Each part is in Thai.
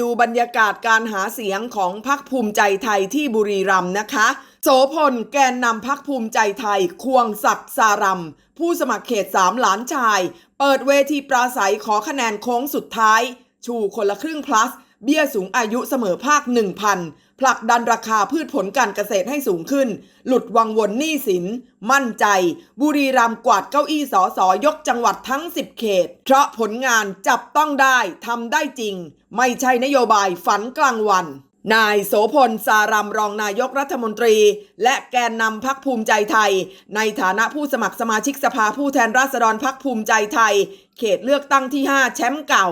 ดูบรรยากาศการหาเสียงของพักภูมิใจไทยที่บุรีรัมย์นะคะ โสพลแกนนำพักภูมิใจไทย ควงศักดิ์สารัมผู้สมัครเขตสามหลานชาย เปิดเวทีปราศัยขอคะแนนโค้งสุดท้าย ชูคนละครึ่ง plus เบี้ยสูงอายุเสมอภาค 1,000 ผลักดันราคาพืชผลการเกษตรให้สูงขึ้น หลุดวังวนหนี้สิน มั่นใจ บุรีรัมย์กวาดเก้าอี้สอสอยกจังหวัดทั้ง 10 เขต เพราะผลงานจับต้องได้ทำได้จริง ไม่ใช่นโยบายฝันกลางวัน นายโสพล สารัมรองนายกรัฐมนตรี และแกนนำพักภูมิใจไทย ในฐานะผู้สมัครสมาชิกสภาผู้แทนราษฎรพักภูมิใจไทย เขตเลือกตั้งที่ 5 แชมป์เก่า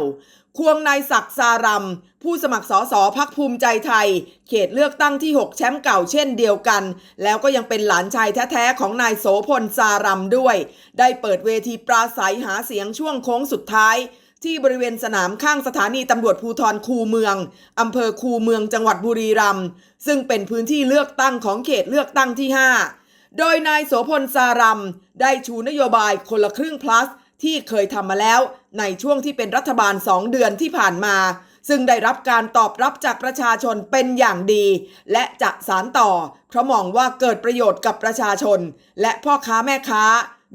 ควงนายศักดิ์สารัมผู้สมัครสสพักภูมิใจไทย เขตเลือกตั้งที่ 6 แชมป์เก่าเช่นเดียวกัน แล้วก็ยังเป็นหลานชายแท้ๆของนายโสพลสารัมด้วย ได้เปิดเวทีปราศัยหาเสียงช่วงโค้งสุดท้าย ที่บริเวณสนามข้างสถานีตำรวจภูธรคูเมืองอำเภอคูเมืองจังหวัดบุรีรัมย์ซึ่งเป็นพื้นที่เลือกตั้งของเขตเลือกตั้งที่ 5 โดยนายโสพลสารัมได้ชูนโยบายคนละครึ่ง plus ที่เคยทำมาแล้วในช่วงที่เป็นรัฐบาล 2 เดือนที่ผ่านมา ซึ่งได้รับการตอบรับจากประชาชนเป็นอย่างดี และจะสารต่อ เพราะมองว่าเกิดประโยชน์กับประชาชน และพ่อค้าแม่ค้า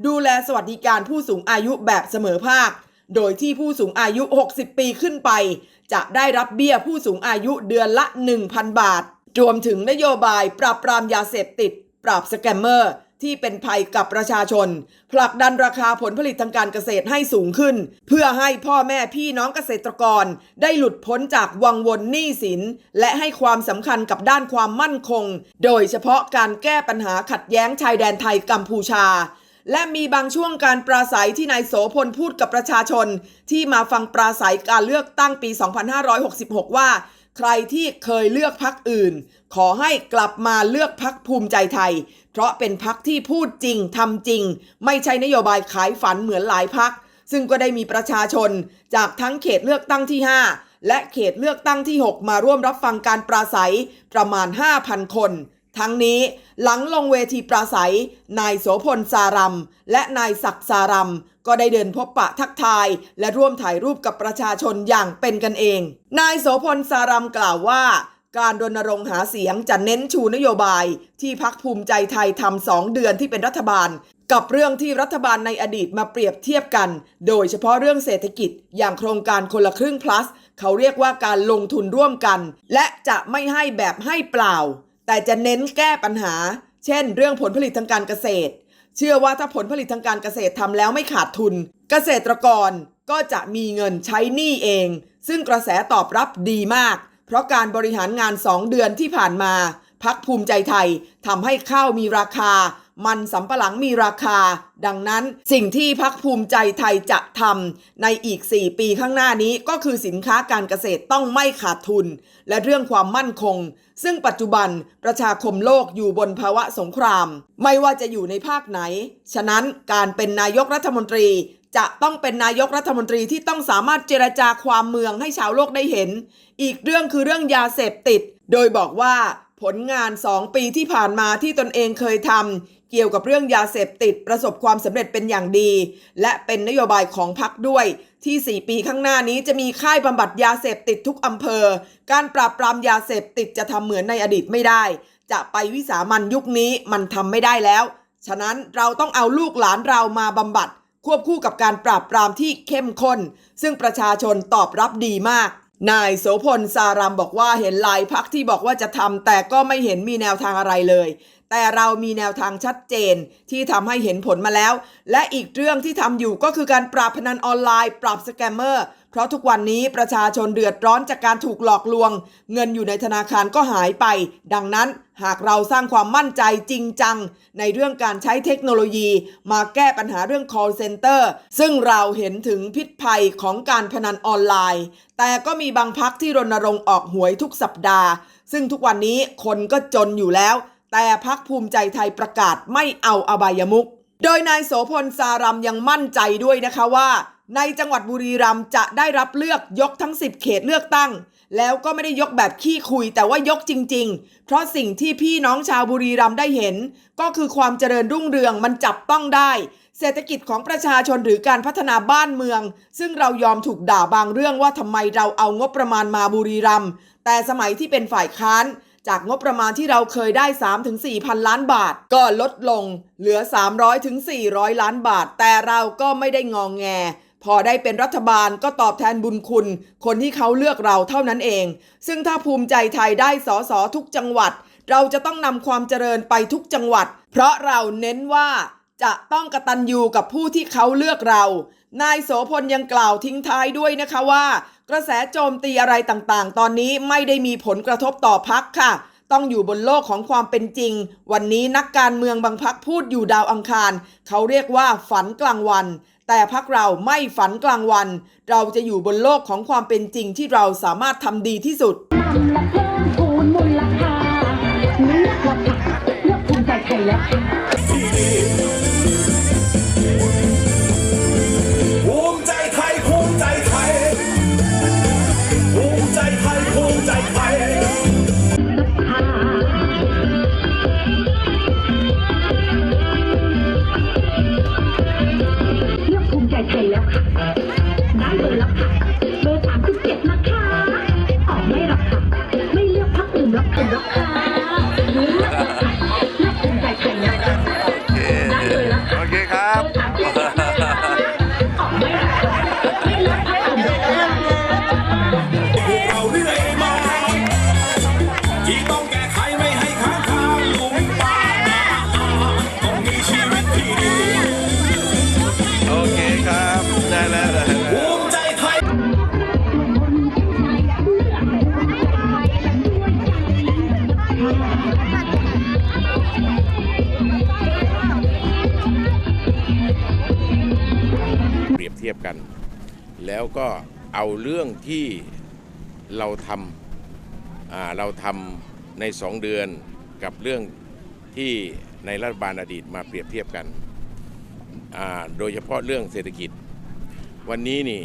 ดูแลสวัสดิการผู้สูงอายุแบบเสมอภาค โดยที่ผู้สูงอายุ 60 ปีขึ้นไป จะได้รับเบี้ยผู้สูงอายุเดือนละ 1,000 บาท รวมถึงนโยบายปราบปรามยาเสพติด ปราบสแกมเมอร์ ที่เป็นภัยกับประชาชน ผลักดันราคาผลผลิตทางการเกษตรให้สูงขึ้น เพื่อให้พ่อแม่พี่น้องเกษตรกร ได้หลุดพ้นจากวังวนหนี้สิน และให้ความสำคัญกับด้านความมั่นคง โดยเฉพาะการแก้ปัญหาขัดแย้งชายแดนไทยกัมพูชา และมีบางช่วงการปราศัยที่นายโสพลพูดกับประชาชน ที่มาฟังปราศัยการเลือกตั้งปี 2566 ว่า ใครที่เคยเลือกพักอื่น ขอให้กลับมาเลือกพักภูมิใจไทย เพราะเป็นพักที่พูดจริงทำจริง ไม่ใช่นโยบายขายฝันเหมือนหลายพัก ซึ่งก็ได้มีประชาชน จากทั้งเขตเลือกตั้งที่ 5 และเขตเลือกตั้งที่ 6 มาร่วมรับฟังการปราศัยประมาณ 5,000 คน ทั้งนี้หลังลงเวทีปราศัย นายโสพลสารัมและนายศักดิ์สารัมก็ได้เดินพบปะทักทาย และร่วมถ่ายรูปกับประชาชนอย่างเป็นกันเอง นายโสพลสารัมกล่าวว่า การรณรงค์หาเสียงจะเน้นชูนโยบาย ที่พักภูมิใจไทยทำสองเดือนที่เป็นรัฐบาล กับเรื่องที่รัฐบาลในอดีตมาเปรียบเทียบกัน โดยเฉพาะเรื่องเศรษฐกิจ อย่างโครงการคนละครึ่ง plus เขาเรียกว่าการลงทุนร่วมกัน และจะไม่ให้แบบให้เปล่า แต่จะเน้นแก้ปัญหา เช่น เรื่องผลผลิตทางการเกษตร เชื่อว่าถ้าผลผลิตทางการเกษตรทำแล้วไม่ขาดทุน เกษตรกรก็จะมีเงินใช้หนี้เอง ซึ่งกระแสตอบรับดีมาก เพราะการบริหารงาน 2 เดือนที่ผ่านมา พักภูมิใจไทยทำให้ข้าวมีราคา มันสำปะหลังมีราคา ดังนั้นสิ่งที่พักภูมิใจไทยจะทำในอีก 4 ปีข้างหน้านี้ก็คือสินค้าการเกษตรต้องไม่ขาดทุน และเรื่องความมั่นคง ซึ่งปัจจุบันประชาคมโลกอยู่บนภาวะสงคราม ไม่ว่าจะอยู่ในภาคไหน ฉะนั้นการเป็นนายกรัฐมนตรีจะต้องเป็นนายกรัฐมนตรีที่ต้องสามารถเจรจาความเมืองให้ชาวโลกได้เห็น อีกเรื่องคือเรื่องยาเสพติด โดยบอกว่า ผลงาน 2 ปีที่ผ่านมาที่ตนเองเคยทำเกี่ยวกับเรื่องยาเสพติดประสบความสำเร็จเป็นอย่างดี และเป็นนโยบายของพรรคด้วย ที่ 4 ปีข้างหน้านี้จะมีค่ายบำบัดยาเสพติดทุกอำเภอ การปราบปรามยาเสพติดจะทำเหมือนในอดีตไม่ได้ จะไปวิสามันยุคนี้มันทำไม่ได้แล้ว ฉะนั้นเราต้องเอาลูกหลานเรามาบำบัด ควบคู่กับการปราบปรามที่เข้มข้น ซึ่งประชาชนตอบรับดีมาก นายโสพลสารัมบอกว่าเห็นลายพักที่บอกว่าจะทำแต่ก็ไม่เห็นมีแนวทางอะไรเลย แต่เรามีแนวทางชัดเจนที่ทำให้เห็นผลมาแล้ว และอีกเรื่องที่ทำอยู่ก็คือการปราบพนันออนไลน์ ปราบสแกมเมอร์ เพราะทุกวันนี้ประชาชนเดือดร้อนจากการถูกหลอกลวง เงินอยู่ในธนาคารก็หายไป ดังนั้นหากเราสร้างความมั่นใจจริงจัง ในเรื่องการใช้เทคโนโลยี มาแก้ปัญหาเรื่อง call center ซึ่งเราเห็นถึงพิษภัยของการพนันออนไลน์ แต่ก็มีบางพักที่รณรงค์ออกหวยทุกสัปดาห์ ซึ่งทุกวันนี้คนก็จนอยู่แล้ว แต่พักภูมิใจไทยประกาศไม่เอาอบายมุก โดยนายโสพลสารัมยังมั่นใจด้วยนะคะว่า ในจังหวัดบุรีรัมย์จะได้รับเลือกยกทั้ง 10 เขตเลือกตั้ง แล้วก็ไม่ได้ยกแบบขี้คุยแต่ว่ายกจริง ๆ เพราะสิ่งที่พี่น้องชาวบุรีรัมย์ได้เห็น ก็คือความเจริญรุ่งเรืองมันจับต้องได้ เศรษฐกิจของประชาชนหรือการพัฒนาบ้านเมือง ซึ่งเรายอมถูกด่าบางเรื่องว่าทำไมเราเอางบประมาณมาบุรีรัมย์แต่สมัยที่เป็นฝ่ายค้าน จากงบประมาณที่เราเคยได้ 3-4พันล้านบาท ก็ลดลงเหลือ 300-400 ล้านบาท แต่เราก็ไม่ได้งองแง พอได้เป็นรัฐบาลก็ตอบแทนบุญคุณ คนที่เขาเลือกเราเท่านั้นเอง ซึ่งถ้าภูมิใจไทยได้สอสอทุกจังหวัด เราจะต้องนำความเจริญไปทุกจังหวัด เพราะเราเน้นว่าจะต้องกตัญญูกับผู้ที่เขาเลือกเรา นายโสพลยังกล่าวทิ้งท้ายด้วยนะคะว่า กระแสโจมตีอะไรต่างๆ ตอนนี้ไม่ได้มีผลกระทบต่อพักค่ะ ต้องอยู่บนโลกของความเป็นจริง วันนี้นักการเมืองบางพักพูดอยู่ดาวอังคาร เขาเรียกว่าฝันกลางวัน แต่พักเราไม่ฝันกลางวัน เราจะอยู่บนโลกของความเป็นจริงที่เราสามารถทำดีที่สุดนำและเพิ่มพูนมูลค่าเลือกว่าผักเลือกภูมิใจไทยแล้วค่ะ ก็เอาเรื่องที่เราทำาเราทำในสองเดือนกับเรื่องที่ในรัฐบาลอดีตมาเปรียบเทียบกัน โดยเฉพาะเรื่องเศรษฐกิจ วันนี้นี่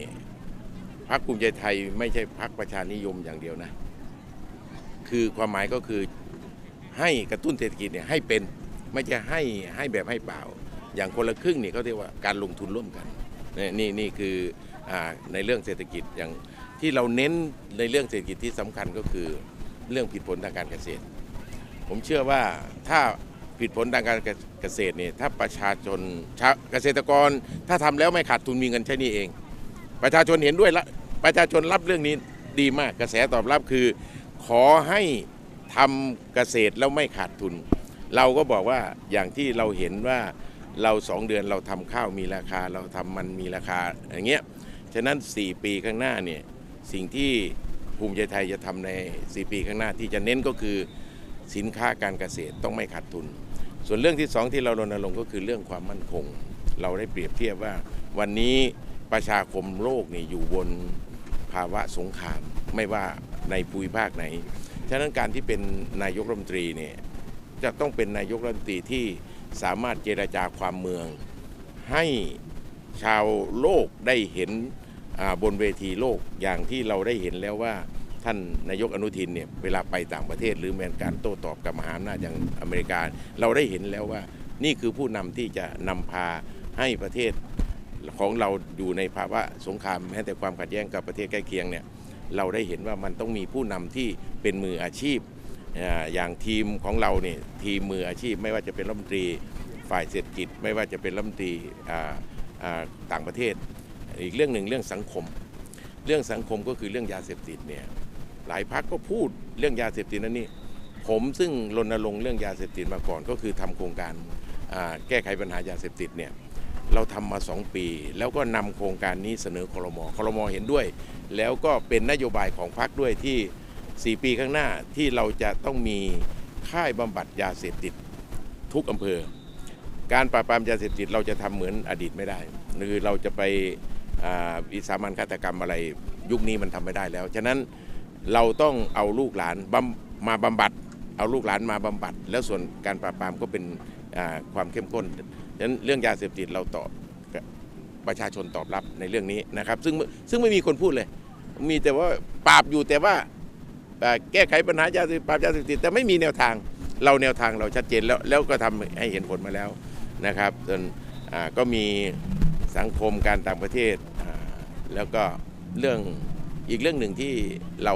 พรรคภูมิใจไทยไม่ใช่พรรคประชานิยมอย่างเดียวนะ คือความหมายก็คือให้กระตุ้นเศรษฐกิจเนี่ยให้เป็นไม่ใช่ให้ให้แบบให้เปล่า อย่างคนละครึ่งนี่เขาเรียกว่าการลงทุนร่วมกันนี่นี่นี่คือ ในเรื่องเศรษฐกิจอย่างที่เราเน้นในเรื่องเศรษฐกิจที่สำคัญก็คือเรื่องผิดผลทางการเกษตร ผมเชื่อว่าถ้าผิดผลทางการเกษตรเนี่ยถ้าประชาชนชาเกษตรกร ถ้าทำแล้วไม่ขาดทุนมีเงินใช้นี่เอง ประชาชนเห็นด้วยละประชาชนรับเรื่องนี้ดีมากกระแสตอบรับคือ ขอให้ทำเกษตรแล้วไม่ขาดทุน เราก็บอกว่าอย่างที่เราเห็นว่าเราสองเดือนเราทำข้าวมีราคา เราทำมันมีราคาอย่างเงี้ย ฉะนั้น 4 ปีข้างหน้าเนี่ยสิ่งที่ภูมิใจไทยจะทำใน 4 ปีข้างหน้าที่จะเน้นก็คือสินค้าการเกษตรต้องไม่ขาดทุน ส่วนเรื่องที่สองที่เรารณรงค์ก็คือเรื่องความมั่นคง เราได้เปรียบเทียบว่า วันนี้ประชาคมโลกนี่อยู่บนภาวะสงคราม ไม่ว่าในภูมิภาคไหน ฉะนั้นการที่เป็นนายกรัฐมนตรีเนี่ยจะต้องเป็นนายกรัฐมนตรีที่สามารถเจรจาความเมือง ให้ชาวโลกได้เห็น บนเวทีโลกอย่างที่เราได้เห็นแล้วว่าท่านนายกอนุทินเนี่ยเวลาไปต่างประเทศ หรือแม้การโต้ตอบกับมหาอำนาจอย่างอเมริกา เราได้เห็นแล้วว่านี่คือผู้นำที่จะนำพาให้ประเทศของเราอยู่ในภาวะสงครามแม้แต่ความขัดแย้งกับประเทศใกล้เคียงเนี่ยเราได้เห็นว่ามันต้องมีผู้นำที่เป็นมืออาชีพ อย่างทีมของเราเนี่ยทีมมืออาชีพ ไม่ว่าจะเป็นรัฐมนตรีฝ่ายเศรษฐกิจ ไม่ว่าจะเป็นรัฐมนตรีต่างประเทศ อีกเรื่องหนึ่งเรื่องสังคม เรื่องสังคมก็คือเรื่องยาเสพติดเนี่ยหลายพักก็พูดเรื่องยาเสพติดนั่นนี่ผมซึ่งรณรงค์เรื่องยาเสพติดมาก่อน ก็คือทำโครงการแก้ไขปัญหายาเสพติดเนี่ยเราทำมา 2 ปี แล้วก็นำโครงการนี้เสนอคอรมอคอรมอเห็นด้วย แล้วก็เป็นนโยบายของพรรคด้วยที่ 4 ปีข้างหน้าที่เราจะต้องมีค่ายบำบัดยาเสพติดทุกอำเภอ การปราบปรามยาเสพติดเราจะทำเหมือนอดีตไม่ได้ คือเราจะไป อ่าวิสามันฆาตกรรมอะไรยุคนี้มันทำไม่ได้แล้ว ฉะนั้นเราต้องเอาลูกหลานมาบำบัด เอาลูกหลานมาบำบัด แล้วส่วนการปราบปรามก็เป็นอ่าความเข้มข้นฉะนั้นเรื่องยาเสพติดเราตอบประชาชนตอบรับในเรื่องนี้นะครับ ซึ่งซึ่งไม่มีคนพูดเลย มีแต่ว่าปราบอยู่แต่ว่าแก้ไขปัญหายาเสพปราบยาเสพติดแต่ไม่มีแนวทางเราแนวทางเราชัดเจนแล้วแล้วก็ทำให้เห็นผลมาแล้วนะครับส่วนอ่าก็มีสังคมการต่างประเทศ แล้วก็เรื่องอีกเรื่องหนึ่งที่เรา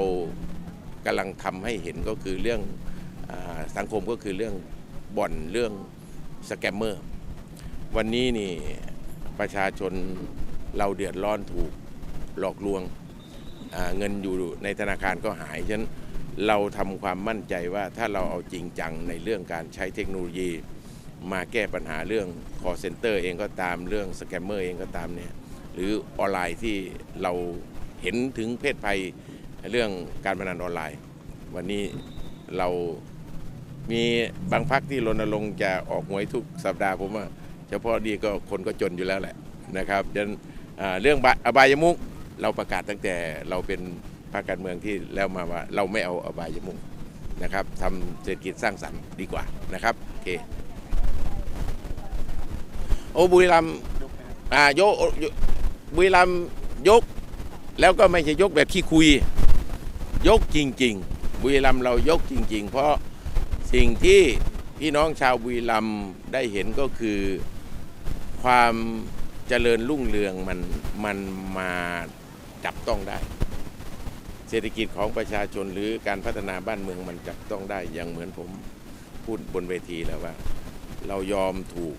กำลังทำให้เห็นก็คือเรื่องอสังคมก็คือเรื่องบ่อนเรื่องสแกมเมอร์วันนี้นี่ประชาชนเราเดือดร้อนถูกหลอกลวงเงินอยู่ในธนาคารก็หายฉะนั้นเราทำความมั่นใจว่าถ้าเราเอาจริงจังในเรื่องการใช้เทคโนโลยี มาแก้ปัญหาเรื่อง call center เองก็ตามเรื่องสแกมเมอร์เองก็ตามเนี่ย หรือออนไลน์ที่เราเห็นถึงเพศภัยเรื่องการพนันออนไลน์ วันนี้เรามีบางพักที่รณรงค์จะออกหวยทุกสัปดาห์ผมว่าเฉพาะดีก็คนก็จนอยู่แล้วแหละนะครับดังนั้นเรื่องบอบายมุกเราประกาศตั้งแต่เราเป็นพรรคการเมืองที่แล้วมาว่าเราไม่เอาอบายมุกนะครับทำเศรษฐกิจสร้างสรรค์ดีกว่านะครับโอเคโอ้บุรีรัมย์อ่ายกย บุรีรัมยก แล้วก็ไม่ใช่ยกแบบขี้คุย ยกจริง ๆ บุรีรัมเรายกจริง ๆ เพราะสิ่งที่พี่น้องชาวบุรีรัมได้เห็นก็คือ ความเจริญรุ่งเรืองมันมันมาจับต้องได้ เศรษฐกิจของประชาชนหรือการพัฒนาบ้านเมืองมันจับต้องได้อย่างเหมือนผมพูดบนเวทีแล้วว่า เรายอมถูก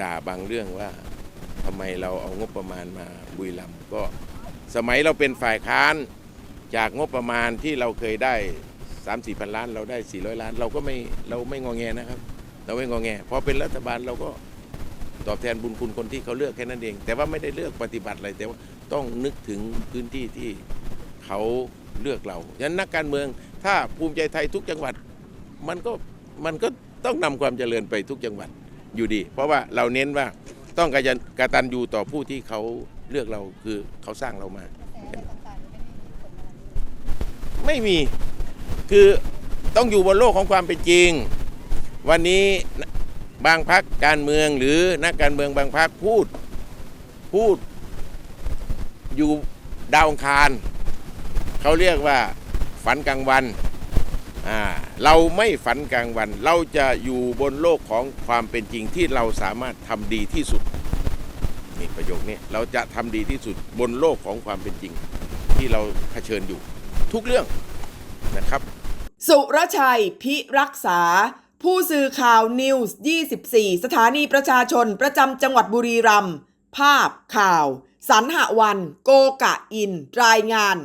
ด่าบางเรื่องว่า ทำไมเราเอางบประมาณมาบุรีรัมย์ก็สมัยเราเป็นฝ่ายค้านจากงบประมาณที่เราเคยได้3 4พันล้าน เราได้ 400 ล้าน เราก็ไม่เราไม่งอแงนะครับ เราไม่งอแงพอเป็นรัฐบาลเราก็ตอบแทนบุญคุณคนที่เขาเลือกแค่นั้นเอง แต่ว่าไม่ได้เลือกปฏิบัติอะไรแต่ว่าต้องนึกถึงพื้นที่ที่เขาเลือกเราฉะนั้นนักการเมืองถ้าภูมิใจไทยทุกจังหวัด มันก็มันก็ต้องนำความเจริญไปทุกจังหวัดอยู่ดี เพราะว่าเราเน้นว่า ต้องกตัญกตัญญูต่อผู้ที่เขาเลือกเราคือเขาสร้างเรามา ไม่มีคือต้องอยู่บนโลกของความเป็นจริง วันนี้บางพักการเมืองหรือนักการเมืองบางพักพูดพูดอยู่ดาวอังคาร เขาเรียกว่าฝันกลางวัน เราไม่ฝันกลางวัน เราจะอยู่บนโลกของความเป็นจริงที่เราสามารถทำดีที่สุดนี่ประโยคนี้เราจะทำดีที่สุดบนโลกของความเป็นจริง ที่เราเผชิญอยู่ ทุกเรื่องนะครับ สุรชัยพิรักษา ผู้สื่อข่าวนิวส์24 สถานีประชาชนประจำจังหวัดบุรีรัมย์ภาพข่าวสันหวัน โกกะอิน รายงาน